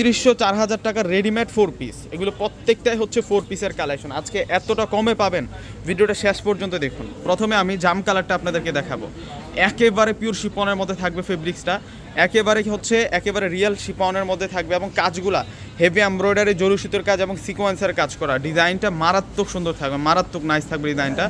তিরিশশো চার হাজার টাকার রেডিমেড ফোর পিস এগুলো প্রত্যেকটাই হচ্ছে ফোর পিসের কালেকশন আজকে এতটা কমে পাবেন, ভিডিওটা শেষ পর্যন্ত দেখুন। প্রথমে আমি জাম কালারটা আপনাদেরকে দেখাবো। একেবারে পিওর শিপনের মধ্যে থাকবে ফেব্রিক্সটা একেবারে হচ্ছে? একেবারে রিয়েল শিপনের মধ্যে থাকবে এবং কাজগুলা হেভি এমব্রয়ডারি জরু সুতোর কাজ এবং সিকোয়েন্সের কাজ করা। ডিজাইনটা মারাত্মক সুন্দর থাকবে, মারাত্মক নাইস থাকবে ডিজাইনটা।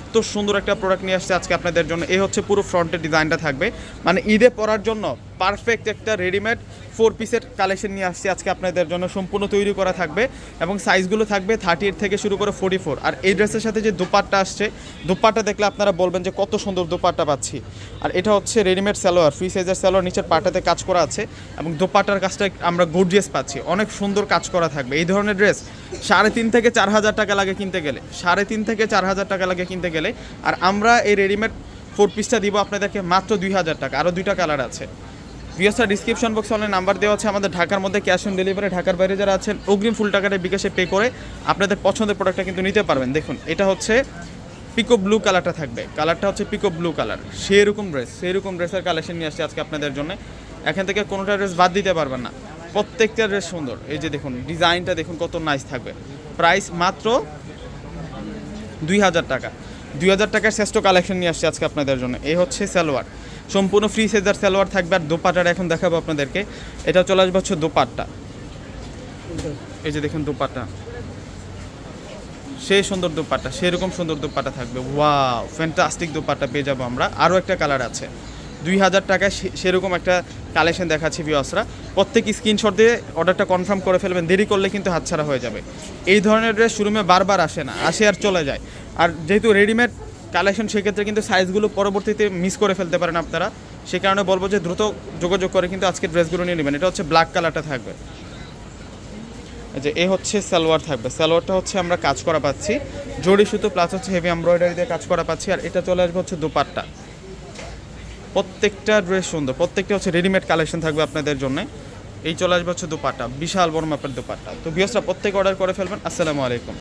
এত সুন্দর একটা প্রোডাক্ট নিয়ে আসছে আজকে আপনাদের জন্য। এই হচ্ছে পুরো ফ্রন্টের ডিজাইনটা থাকবে। মানে ঈদে পরার জন্য পারফেক্ট একটা রেডিমেড ফোর পিসের কালেকশন নিয়ে আসছি আজকে আপনাদের জন্য। সম্পূর্ণ তৈরি করা থাকবে এবং সাইজগুলো থাকবে থার্টি এইট থেকে শুরু করে ফোর্টি ফোর। আর এই ড্রেসের সাথে যে দুপাট্টা আসছে, দুপাট্টা দেখলে আপনারা বলবেন যে কত সুন্দর দুপাট্টা পাচ্ছি। আর এটা হচ্ছে রেডিমেড সালোয়ার, ফ্রি সাইজের সালোয়ার, নিচের পাটাতে কাজ করা আছে এবং দোপাট্টার কাজটা আমরা গর্জিয়াস পাচ্ছি। অনেক সুন্দর কাজ করা থাকবে। এই ধরনের ড্রেস সাড়ে তিন থেকে চার হাজার টাকা লাগে কিনতে গেলে। সাড়ে তিন থেকে চার হাজার টাকা লাগে কিনতে গেলে। আর আমরা এই রেডিমেড ফোর পিসটা দিব আপনাদেরকে মাত্র দুই হাজার টাকা। আরও দুইটা কালার আছে। ভিএসআর ডিসক্রিপশন বক্সে অনেক নাম্বার দেওয়া আছে। আমাদের ঢাকার মধ্যে ক্যাশ অন ডেলিভারি ঢাকার বাইরে যারা আছেন, অগ্রিম ফুল টাকাটা বিকাশে পে করে আপনাদের পছন্দের প্রোডাক্টটা কিন্তু নিতে পারবেন। দেখুন, এটা হচ্ছে পিকো ব্লু কালারটা থাকবে। কালারটা হচ্ছে পিকো ব্লু কালার সেরকম ড্রেস সেরকম ড্রেসের কালেকশন নিয়ে আসছে আজকে আপনাদের জন্য। এখান থেকে কোনোটা ড্রেস বাদ দিতে পারবেন না। প্রত্যেকটা ড্রেস সুন্দর। এই যে দেখুন, ডিজাইনটা দেখুন কত নাইস থাকবে। প্রাইস মাত্র দুই হাজার টাকা। দুই হাজার টাকার শ্রেষ্ঠ কালেকশন নিয়ে আসছে আজকে আপনাদের জন্য। এই হচ্ছে সালোয়ার। সম্পূর্ণ ফ্রি সেজার সালোয়ার থাকবে আর দোপাটার এখন দেখাবো আপনাদেরকে। এটা চলে আসবে হচ্ছে দোপাট্টা। এই যে দেখেন দোপাট্টা। সেই সুন্দর দোপাট্টা, সেরকম সুন্দর দোপাট্টা থাকবে। ওয়াও ফ্যান্টাস্টিক দোপাট্টা পেয়ে যাব আমরা। আরও একটা কালার আছে। দুই হাজার টাকায় সেরকম একটা কালেকশন দেখাচ্ছি ভিওসরা প্রত্যেক স্ক্রিনশট দিয়ে অর্ডারটা কনফার্ম করে ফেলবেন। দেরি করলে কিন্তু হাতছাড়া হয়ে যাবে। এই ধরনের ড্রেস শোরুমে বারবার আসে না। আসে আর চলে যায়। আর যেহেতু রেডিমেড কালেকশন সেক্ষেত্রে কিন্তু সাইজগুলো পরবর্তীতে মিস করে ফেলতে পারেন আপনারা। সে কারণে বলব যে দ্রুত যোগাযোগ করে কিন্তু আজকে ড্রেসগুলো নিয়ে নেবেন। এটা হচ্ছে ব্ল্যাক কালারটা থাকবে। যে এ হচ্ছে সালোয়ার থাকবে। সালোয়ারটা হচ্ছে আমরা কাজ করা পাচ্ছি। জড়ি সুতো প্লাস হচ্ছে হেভি এমব্রয়ডারি দিয়ে কাজ করা পাচ্ছি। আর এটা চলে আসবে হচ্ছে দুপাট্টা। প্রত্যেকটা ড্রেস সুন্দর। প্রত্যেকটা হচ্ছে রেডিমেড কালেকশন থাকবে আপনাদের জন্য। এই চলে আসবে হচ্ছে দুপাট্টা। বিশাল বড় মাপের দুপাট্টা। তো বিয়সরা প্রত্যেক অর্ডার করে ফেলবেন। আসসালামু আলাইকুম।